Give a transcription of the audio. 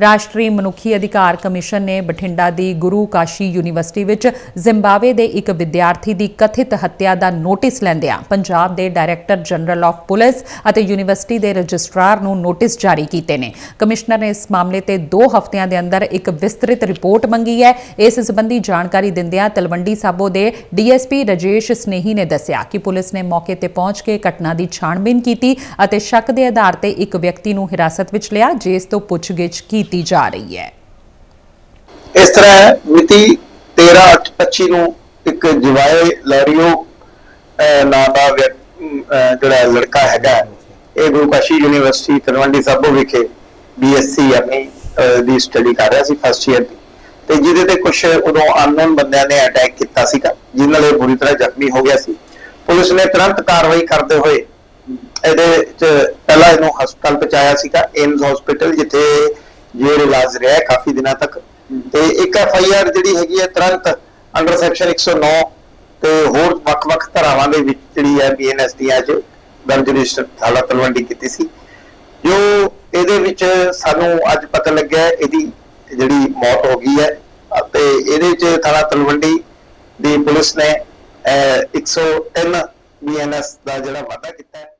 ਰਾਸ਼ਟਰੀ ਮਨੁੱਖੀ ਅਧਿਕਾਰ ਕਮਿਸ਼ਨ ਨੇ ਬਠਿੰਡਾ ਦੀ ਗੁਰੂ ਕਾਸ਼ੀ ਯੂਨੀਵਰਸਿਟੀ ਵਿੱਚ ਜ਼ਿੰਬਾਬਵੇ ਦੇ ਇੱਕ ਵਿਦਿਆਰਥੀ ਦੀ ਕਥਿਤ ਹੱਤਿਆ ਦਾ ਨੋਟਿਸ ਲੈਂਦਿਆਂ ਪੰਜਾਬ ਦੇ ਡਾਇਰੈਕਟਰ ਜਨਰਲ ਆਫ ਪੁਲਿਸ ਅਤੇ ਯੂਨੀਵਰਸਿਟੀ ਦੇ ਰਜਿਸਟਰਾਰ ਨੂੰ ਨੋਟਿਸ ਜਾਰੀ ਕੀਤੇ ਨੇ। ਕਮਿਸ਼ਨਰ ਨੇ ਇਸ ਮਾਮਲੇ ਤੇ 2 ਹਫ਼ਤਿਆਂ ਦੇ ਅੰਦਰ ਇੱਕ ਵਿਸਤ੍ਰਿਤ ਰਿਪੋਰਟ ਮੰਗੀ ਹੈ। ਇਸ ਸੰਬੰਧੀ ਜਾਣਕਾਰੀ ਦਿੰਦਿਆਂ ਤਲਵੰਡੀ ਸਾਬੋ ਦੇ ਡੀਐਸਪੀ ਰਜੇਸ਼ ਸਨੇਹੀ ਨੇ ਦੱਸਿਆ ਕਿ ਪੁਲਿਸ ਨੇ ਮੌਕੇ ਤੇ ਪਹੁੰਚ ਕੇ ਘਟਨਾ ਦੀ ਛਾਣਬੀਨ ਕੀਤੀ ਅਤੇ ਸ਼ੱਕ ਦੇ ਆਧਾਰ ਤੇ ਇੱਕ ਵਿਅਕਤੀ ਨੂੰ ਹਿਰਾਸਤ ਵਿੱਚ ਲਿਆ, ਜਿਸ ਤੋਂ ਪੁੱਛਗਿੱਛ ਕੀਤੀ ਜਾ ਰਹੀ ਹੈ। ਇਸ ਤਰ੍ਹਾਂ ਮਿਤੀ 13/25 ਨੂੰ ਇੱਕ ਜਵਾਏ ਲੌਰੀਓ ਨਾਂ ਦਾ ਜਿਹੜਾ ਲੜਕਾ ਹੈਗਾ, ਇਹ ਗੁਰੂ ਯੂਨੀਵਰਸਿਟੀ ਤਲਵੰਡੀ ਸਾਬੋ ਵਿਖੇ ਬੀਐਸਸੀ ਆਪਣੀ ਦੀ ਸਟੱਡੀ ਕਰ ਰਿਹਾ ਸੀ ਫਸਟ ਈਅਰ ਦੀ। ਤੇ ਜਿਹਦੇ ਤੇ ਕੁਝ ਉਦੋਂ ਅਨਨੋਨ ਬੰਦਿਆਂ ਨੇ ਅਟੈਕ ਕੀਤਾ ਸੀਗਾ ਜਿਸ ਨਾਲ ਇਹ ਬੁਰੀ ਤਰ੍ਹਾਂ ਜ਼ਖਮੀ ਹੋ ਗਿਆ ਸੀ। ਪੁਲਿਸ ਨੇ ਤੁਰੰਤ ਕਾਰਵਾਈ ਕਰਦੇ ਹੋਏ ਇਹਦੇ ਵਿੱਚ ਪਹਿਲਾਂ ਇਹਨੂੰ ਹਸਪਤਾਲ ਪਹੁੰਚਾਇਆ ਸੀਗਾ ਏਮਸ ਹਸਪੀਟਲ ਜਿੱਥੇ ਜੇਰ ਇਲਾਜ ਰਿਹਾ ਕਾਫੀ ਦਿਨਾਂ ਤੱਕ। ਤੇ ਇੱਕ ਐਫ ਆਈ ਆਰ ਜਿਹੜੀ ਹੈਗੀ ਹੈ ਤੁਰੰਤ ਅੰਡਰ ਸੈਕਸ਼ਨ 109 ਤੇ ਹੋਰ ਵੱਖ-ਵੱਖ ਧਾਰਾਵਾਂ ਦੇ ਵਿੱਚ ਜਿਹੜੀ ਹੈ ਬੀਐਨਐਸ ਦੀਆਂ ਚ ਦਰਜ ਰਜਿਸਟਰ ਹਾਲਾ ਤਲਵੰਡੀ ਕੀਤੀ ਸੀ। ਜੋ ਇਹਦੇ ਵਿੱਚ ਸਾਨੂੰ ਅੱਜ ਪਤਾ ਲੱਗਿਆ ਇਹਦੀ ਜਿਹੜੀ ਮੌਤ ਹੋ ਗਈ ਹੈ ਅਤੇ ਇਹਦੇ ਚ ਥਾਣਾ ਤਲਵੰਡੀ ਦੀ ਪੁਲਿਸ ਨੇ ਅਹ, 103 ਬੀਐਨਐਸ ਦਾ ਜਿਹੜਾ ਵਾਅਦਾ ਕੀਤਾ ਹੈ।